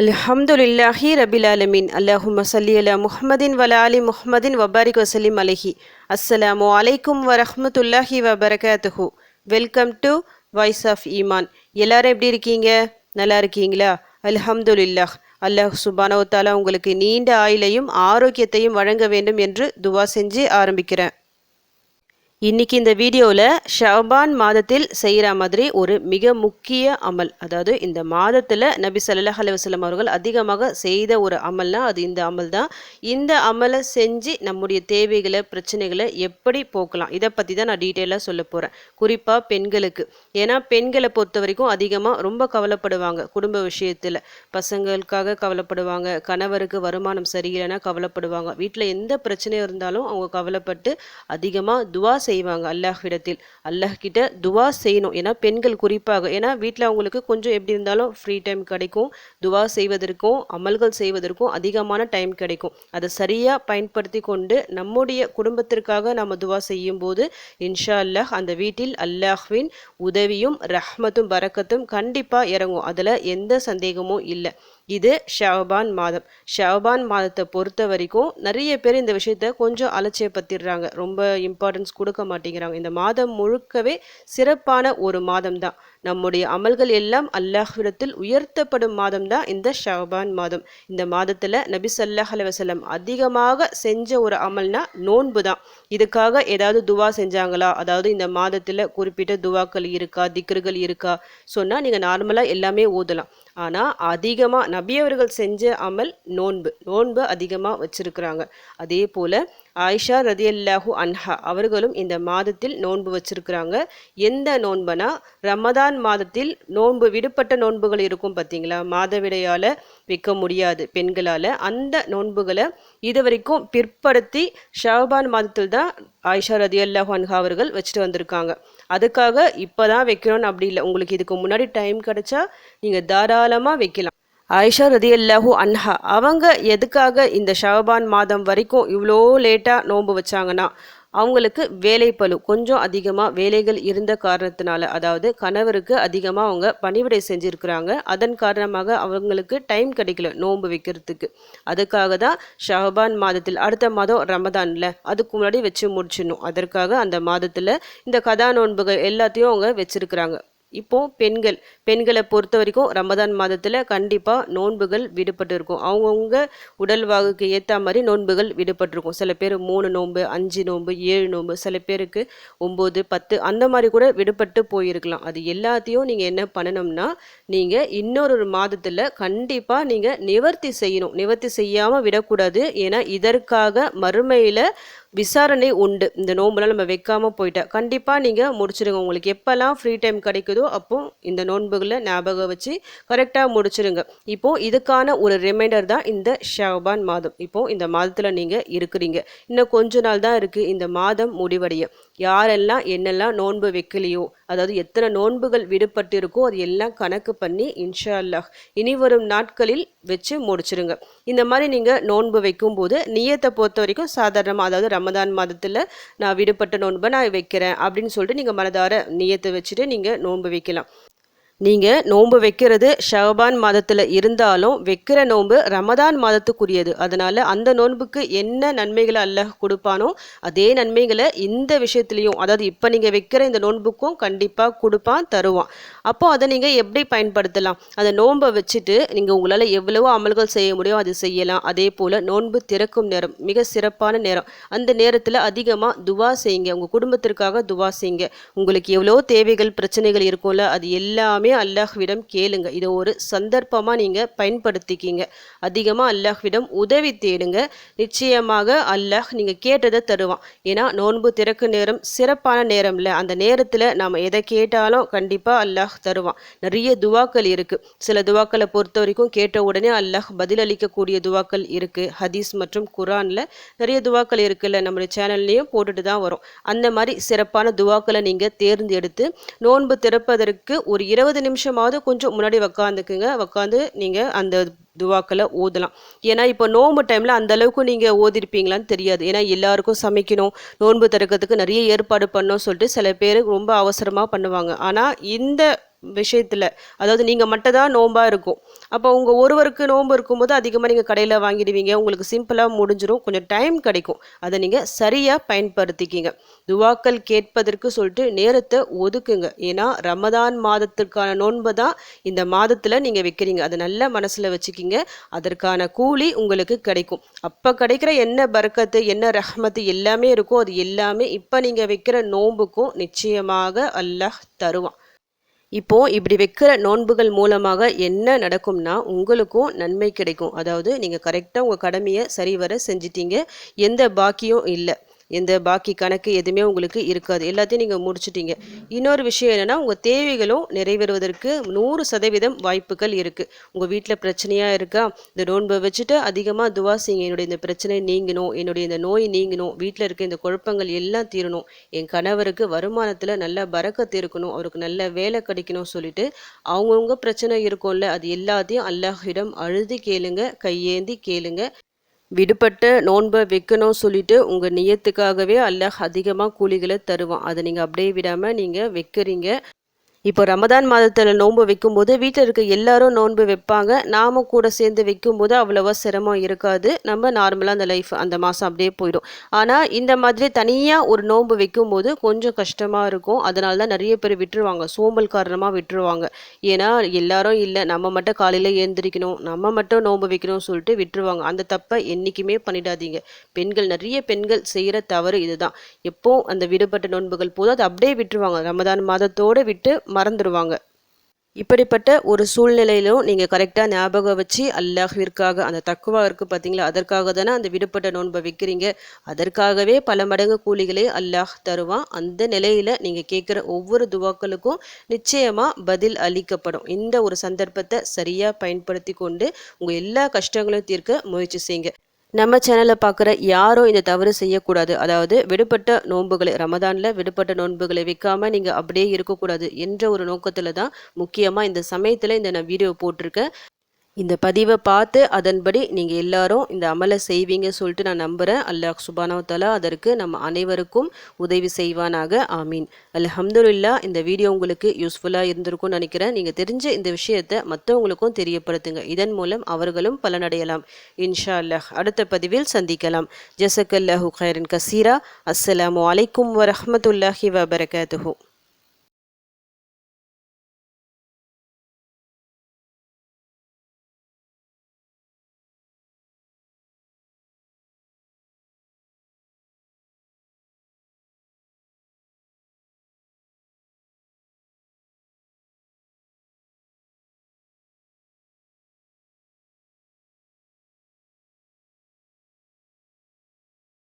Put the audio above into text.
அல்ஹம்துலில்லாஹி ரபில் ஆலமீன். அல்லாஹும்ம சல்லி அலா முஹமதின் வல அலி முஹம்மதின் வபாரிக் வசலிம் அலஹி. அஸ்ஸலாமு அலைக்கும் வரஹ்மத்துல்லாஹி வபரகாத்துஹு. வெல்கம் டு வாய்ஸ் ஆஃப் ஈமான். எல்லாரும் எப்படி இருக்கீங்க? நல்லா இருக்கீங்களா? அல்ஹம்துலில்லாஹ். அல்லாஹ் சுபானவத்தாலா உங்களுக்கு நீண்ட ஆயுளையும் ஆரோக்கியத்தையும் வழங்க வேண்டும் என்று துவா செஞ்சு ஆரம்பிக்கிறேன். இன்னைக்கு இந்த வீடியோவில் ஷாபான் மாதத்தில் செய்கிற மாதிரி ஒரு மிக முக்கிய அமல். அதாவது இந்த மாதத்தில் நபி சல்லாஹ் அலுவலம் அவர்கள் அதிகமாக செய்த ஒரு அமல்னால் அது இந்த அமல் தான் இந்த அமலை செஞ்சு நம்முடைய தேவைகளை பிரச்சனைகளை எப்படி போக்கலாம்? இதை பற்றி தான் நான் டீட்டெயிலாக சொல்ல போகிறேன் குறிப்பாக பெண்களுக்கு. ஏன்னா பெண்களை பொறுத்த வரைக்கும் அதிகமாக ரொம்ப கவலைப்படுவாங்க குடும்ப விஷயத்தில். பசங்களுக்காக கவலைப்படுவாங்க கணவருக்கு வருமானம் சரியில்லைன்னா கவலைப்படுவாங்க. வீட்டில் எந்த பிரச்சனையும் இருந்தாலும் அவங்க கவலைப்பட்டு அதிகமாக துவா செய்வாங்க அல்லாஹ்விடத்தில். அல்லாஹ் கிட்ட துவா செய்யணும். ஏன்னா பெண்கள் குறிப்பாக ஏன்னா வீட்டில் அவங்களுக்கு கொஞ்சம் எப்படி இருந்தாலும் ஃப்ரீ டைம் கிடைக்கும். துவா செய்வதற்கும் அமல்கள் செய்வதற்கும் அதிகமான டைம் கிடைக்கும். அதை சரியாக பயன்படுத்தி கொண்டு நம்முடைய குடும்பத்திற்காக நம்ம துவா செய்யும் போது இன்ஷா அல்லாஹ் அந்த வீட்டில் அல்லாஹ்வின் உதவியும் ரஹ்மத்தும் பரக்கத்தும் கண்டிப்பாக இறங்கும். அதில் எந்த சந்தேகமும் இல்லை. இது ஷவபான் மாதம். ஷவபான் மாதத்தை பொறுத்த வரைக்கும் நிறைய பேர் இந்த விஷயத்த கொஞ்சம் அலட்சியப்படுத்திடுறாங்க. ரொம்ப இம்பார்ட்டன்ஸ் கொடுக்க மாட்டேங்கிறாங்க. இந்த மாதம் முழுக்கவே சிறப்பான ஒரு மாதம் தான் நம்முடைய அமல்கள் எல்லாம் அல்லாஹ்விடத்தில் உயர்த்தப்படும் மாதம் தான் இந்த ஷாபான் மாதம். இந்த மாதத்தில் நபி சல்லாஹ் அலுவலம் அதிகமாக செஞ்ச ஒரு அமல்னா நோன்பு தான். இதுக்காக ஏதாவது துவா செஞ்சாங்களா? அதாவது இந்த மாதத்தில் குறிப்பிட்ட துவாக்கள் இருக்கா? திக்ருகள் இருக்கா? சொன்னால் நீங்கள் நார்மலாக எல்லாமே ஓதலாம். ஆனால் அதிகமாக நபி அவர்கள் செஞ்ச அமல் நோன்பு. நோன்பு அதிகமாக வச்சுருக்குறாங்க. அதே போல் ஆயிஷா ரதியல்லாஹு அன்ஹா அவர்களும் இந்த மாதத்தில் நோன்பு வச்சிருக்கிறாங்க. எந்த நோன்பனா ரமதான் மாதத்தில் நோன்பு விடுபட்ட நோன்புகள் இருக்கும் பார்த்தீங்களா? மாதவிடையால் வைக்க முடியாது பெண்களால். அந்த நோன்புகளை இது வரைக்கும் பிற்படுத்தி ஷாபான் மாதத்தில் தான் ஆயிஷா ரதியல்லாஹு அன்ஹா அவர்கள் வச்சுட்டு வந்திருக்காங்க. அதுக்காக இப்போ தான் வைக்கணும்னு அப்படி இல்லை. உங்களுக்கு இதுக்கு முன்னாடி டைம் கிடைச்சா நீங்கள் தாராளமாக வைக்கலாம். ஆயிஷா ரதியல்லாஹு அன்ஹா. அவங்க எதுக்காக இந்த ஷவபான் மாதம் வரைக்கும் இவ்வளோ லேட்டாக நோன்பு வச்சாங்கன்னா அவங்களுக்கு வேலை கொஞ்சம் அதிகமாக வேலைகள் இருந்த காரணத்தினால அதாவது கணவருக்கு அதிகமாக அவங்க பணிவிடை செஞ்சுருக்கிறாங்க. அதன் காரணமாக அவங்களுக்கு டைம் கிடைக்கல நோன்பு வைக்கிறதுக்கு. அதுக்காக தான் ஷஹபான் மாதத்தில் அடுத்த மாதம் ரமதான்ல அதுக்கு முன்னாடி வச்சு முடிச்சிடணும். அதற்காக அந்த மாதத்தில் இந்த கதா நோன்புகள் எல்லாத்தையும் அவங்க வச்சுருக்குறாங்க. இப்போ பெண்கள் பெண்களை பொறுத்த வரைக்கும் ரமதான் மாதத்தில் கண்டிப்பாக நோன்புகள் விடுபட்டு இருக்கும் அவங்கவுங்க உடல் வாகுக்கு ஏற்ற மாதிரி நோன்புகள் விடுபட்டிருக்கும். சில பேர் மூணு நோன்பு அஞ்சு நோன்பு ஏழு நோன்பு சில பேருக்கு ஒம்பது பத்து அந்த மாதிரி கூட விடுபட்டு போயிருக்கலாம். அது எல்லாத்தையும் நீங்கள் என்ன பண்ணணும்னா நீங்கள் இன்னொரு மாதத்தில் கண்டிப்பாக நீங்கள் நிவர்த்தி செய்யணும். நிவர்த்தி செய்யாமல் விடக்கூடாது. ஏன்னா இதற்காக மறுமையில் விசாரணை உண்டு. இந்த நோன்புலாம் நம்ம வைக்காமல் போயிட்டா. கண்டிப்பாக நீங்கள் முடிச்சிடுங்க உங்களுக்கு எப்போல்லாம் ஃப்ரீ டைம் கிடைக்குதோ அப்போ இந்த நோன்புகளை ஞாபகம் வச்சு கரெக்டாக முடிச்சிடுங்க இப்போ இதுக்கான ஒரு ரிமைண்டர் தான் இந்த ஷாபான் மாதம். இப்போ இந்த மாதத்தில் நீங்கள் இருக்கிறீங்க. இன்னும் கொஞ்ச நாள் தான் இருக்குது இந்த மாதம் முடிவடைய. யாரெல்லாம் என்னெல்லாம் நோன்பு வைக்கலையோ அதாவது எத்தனை நோன்புகள் விடுபட்டு இருக்கோ அது எல்லாம் கணக்கு பண்ணி இன்ஷா அல்லாஹ் இனி வரும் நாட்களில் வச்சு முடிச்சிடுங்க இந்த மாதிரி நீங்கள் நோன்பு வைக்கும்போது நியத்தை பொறுத்த வரைக்கும் சாதாரணமாக அதாவது ரமதான் மாதத்தில் நான் விடுபட்ட நோன்பை நான் வைக்கிறேன் அப்படின்னு சொல்லிட்டு நீங்கள் மனதார நியத்தை வச்சுட்டு நீங்கள் நோன்பு வைக்கலாம். நீங்கள் நோன்பு வைக்கிறது ஷவபான் மாதத்தில் இருந்தாலும் வைக்கிற நோன்பு ரமதான் மாதத்துக்குரியது. அதனால் அந்த நோன்புக்கு என்ன நன்மைகளை அல்லாஹ் கொடுப்பானோ அதே நன்மைகளை இந்த விஷயத்துலையும் அதாவது இப்போ நீங்கள் வைக்கிற இந்த நோன்புக்கும் கண்டிப்பாக கொடுப்பான் தருவான். அப்போ அதை நீங்கள் எப்படி பயன்படுத்தலாம்? அந்த நோன்பை வச்சுட்டு நீங்கள் உங்களால் எவ்வளவோ அமல்கள் செய்ய முடியும் அது செய்யலாம். அதே போல் நோன்பு திறக்கும் நேரம் மிக சிறப்பான நேரம். அந்த நேரத்தில் அதிகமாக துவா செய்யுங்க. உங்கள் குடும்பத்திற்காக துவா செய்யுங்க. உங்களுக்கு எவ்வளோ தேவைகள் பிரச்சனைகள் இருக்கும்ல அது எல்லாமே அல்லாஹ்விடம் கேளுங்க. இதை ஒரு சந்தர்ப்பமாக நீங்கள் பயன்படுத்திக்கிங்க. அதிகமாக அல்லாஹ்விடம் உதவி தேடுங்க. நிச்சயமாக அல்லாஹ் நீங்கள் கேட்டதை தருவான். ஏன்னா நோன்பு திறக்கு நேரம் சிறப்பான நேரம் இல்லை அந்த நேரத்தில் நாம் எதை கேட்டாலும் கண்டிப்பாக அல்லாஹ் தருவான். நிறைய துவாக்கள் இருக்குது சில துவாக்களை பொறுத்த வரைக்கும் கேட்ட உடனே அல்லாஹ் பதிலளிக்கக்கூடிய துவாக்கள் இருக்குது ஹதீஸ் மற்றும் குரானில் நிறைய துவாக்கள் இருக்குல்ல. நம்மளுடைய சேனல்லையும் போட்டுட்டு தான் வரும். அந்த மாதிரி சிறப்பான துவாக்களை நீங்கள் தேர்ந்தெடுத்து நோன்பு திறப்பதற்கு ஒரு இருபது நிமிஷமாவது கொஞ்சம் முன்னாடி உக்காந்துக்குங்க. உக்காந்து நீங்கள் அந்த துவாக்களை ஓதலாம் ஏன்னா இப்போ நோம்பு டைமில் அந்த அளவுக்கு நீங்கள் ஓதிருப்பீங்களான்னு தெரியாது. ஏன்னா எல்லாருக்கும் சமைக்கணும் நோன்பு திறக்கிறதுக்கு நிறைய ஏற்பாடு பண்ணோம் சொல்லிட்டு சில பேர் ரொம்ப அவசரமாக பண்ணுவாங்க. ஆனால் இந்த விஷயத்தில். அதாவது நீங்கள் மட்டும் தான் நோம்பாக இருக்கும். அப்போ உங்கள் ஒருவருக்கு நோன்பு இருக்கும்போது அதிகமாக நீங்கள் கடையில் வாங்கிடுவீங்க. உங்களுக்கு சிம்பிளாக முடிஞ்சிடும் கொஞ்சம் டைம் கிடைக்கும். அதை நீங்கள் சரியாக பயன்படுத்திக்கிங்க. துவாக்கள் கேட்பதற்கு சொல்லிட்டு நேரத்தை ஒதுக்குங்க. ஏன்னா ரமதான் மாதத்திற்கான நோன்பு தான் இந்த மாதத்தில் நீங்கள் வைக்கிறீங்க. அதை நல்ல மனசில் வச்சுக்கிங்க. அதற்கான கூலி உங்களுக்கு கிடைக்கும். அப்போ கிடைக்கிற என்ன பறக்கத்து என்ன ரஹமத்து எல்லாமே இருக்கோ அது எல்லாமே இப்போ நீங்கள் வைக்கிற நோன்புக்கும் நிச்சயமாக அல்லாஹ் தருவான். இப்போ இப்படி வைக்கிற நோன்புகள் மூலமாக என்ன நடக்கும்னா உங்களுக்கும் நன்மை கிடைக்கும். அதாவது நீங்கள் கரெக்டாக உங்கள் கடமையை சரிவர செஞ்சிட்டீங்க. எந்த பாக்கியும் இல்லை. எந்த பாக்கி கணக்கு எதுவுமே உங்களுக்கு இருக்காது. எல்லாத்தையும் நீங்கள் முடிச்சிட்டீங்க. இன்னொரு விஷயம் என்னென்னா உங்கள் தேவைகளும் நிறைவேறுவதற்கு நூறு சதவீதம் வாய்ப்புகள் இருக்குது உங்கள் வீட்டில் பிரச்சனையாக இருக்கா? இந்த நோன்பை வச்சுட்டு அதிகமாக துவா செய்யுங்க. என்னுடைய இந்த பிரச்சனை நீங்கணும். என்னுடைய இந்த நோய் நீங்கணும். வீட்டில் இருக்க இந்த குழப்பங்கள் எல்லாம் தீரணும். என் கணவருக்கு வருமானத்தில் நல்ல பறக்கத்து இருக்கணும். அவருக்கு நல்ல வேலை கிடைக்கணும் சொல்லிட்டு அவங்கவுங்க பிரச்சனை இருக்கும்ல அது எல்லாத்தையும் அல்லாஹிடம் அழுதி கேளுங்க. கையேந்தி கேளுங்க. விடுபட்ட நோன்பை வைக்கணும் சொல்லிட்டு உங்கள் நியத்துக்காகவே அல்லாஹ் அதிகமாக கூலிகளை தருவான். அதை நீங்கள் அப்படியே விடாமல் நீங்கள் வைக்கிறீங்க. இப்போ ரமதான் மாதத்தில் நோன்பு வைக்கும்போது வீட்டில் இருக்க எல்லாரும் நோன்பு வைப்பாங்க. நாம கூட சேர்ந்து வைக்கும்போது அவ்வளோவா சிரமம் இருக்காது. நம்ம நார்மலாக அந்த லைஃப் அந்த மாதம் அப்படியே போயிடும். ஆனால் இந்த மாதிரி தனியாக ஒரு நோன்பு வைக்கும்போது கொஞ்சம் கஷ்டமாக இருக்கும். அதனால தான் நிறைய பேர் விட்டுருவாங்க. சோம்பல் காரணமாக விட்டுருவாங்க. ஏன்னா எல்லாரும் இல்லை. நம்ம மட்டும் காலையில் எழுந்திரிக்கணும் நம்ம மட்டும் நோன்பு வைக்கணும்னு சொல்லிட்டு விட்டுருவாங்க. அந்த தப்பை என்றைக்குமே பண்ணிடாதீங்க. பெண்கள் நிறைய பெண்கள் செய்கிற தவறு இதுதான். எப்போ அந்த விடுபட்ட நோன்புகள் போதும் அதை அப்படியே விட்டுருவாங்க. ரமதான் மாதத்தோடு விட்டு மறந்துடுவாங்க இப்படிப்பட்ட ஒரு சூழ்நிலையிலும் நீங்கள் கரெக்டாக ஞாபகம் வச்சு அல்லாஹிற்காக அந்த தக்குவா இருக்குது பார்த்தீங்களா? அதற்காக தானே அந்த விடுபட்ட நோன்பை வைக்கிறீங்க. அதற்காகவே பல மடங்கு கூலிகளை அல்லாஹ் தருவான். அந்த நிலையில் நீங்கள் கேட்குற ஒவ்வொரு துவாக்களுக்கும் நிச்சயமாக பதில் அளிக்கப்படும். இந்த ஒரு சந்தர்ப்பத்தை சரியாக பயன்படுத்தி கொண்டு உங்கள் எல்லா கஷ்டங்களையும் தீர்க்க முயற்சி செய்யுங்க. நம்ம சேனலில் பார்க்குற யாரும் இந்த தவறு செய்யக்கூடாது. அதாவது விடுபட்ட நோன்புகளை ரமதானில் விடுபட்ட நோன்புகளை விற்காமல் நீங்கள் அப்படியே இருக்கக்கூடாது என்ற ஒரு நோக்கத்தில் தான் முக்கியமாக இந்த சமயத்தில் இந்த நான் வீடியோ போட்டிருக்கேன். இந்த பதிவை பார்த்து அதன்படி நீங்கள் எல்லாரும் இந்த அமலை செய்வீங்க சொல்லிட்டு நான் நம்புகிறேன் அல்லாஹ் சுபானவத்தாலா அதற்கு நம்ம அனைவருக்கும் உதவி செய்வானாக. ஆமீன். அலஹம்துல்லா இந்த வீடியோ உங்களுக்கு யூஸ்ஃபுல்லாக இருந்திருக்கும்னு நினைக்கிறேன். நீங்கள் தெரிஞ்ச இந்த விஷயத்தை மற்றவங்களுக்கும் தெரியப்படுத்துங்க. இதன் மூலம் அவர்களும் பலனடையலாம். இன்ஷா அல்லாஹ் அடுத்த பதிவில் சந்திக்கலாம். ஜசக் அல்லாஹு ஹைரன் கசீரா. அஸ்ஸலாமு அலைக்கும் வரமத்துல்லாஹி வபரகாத்துஹூ.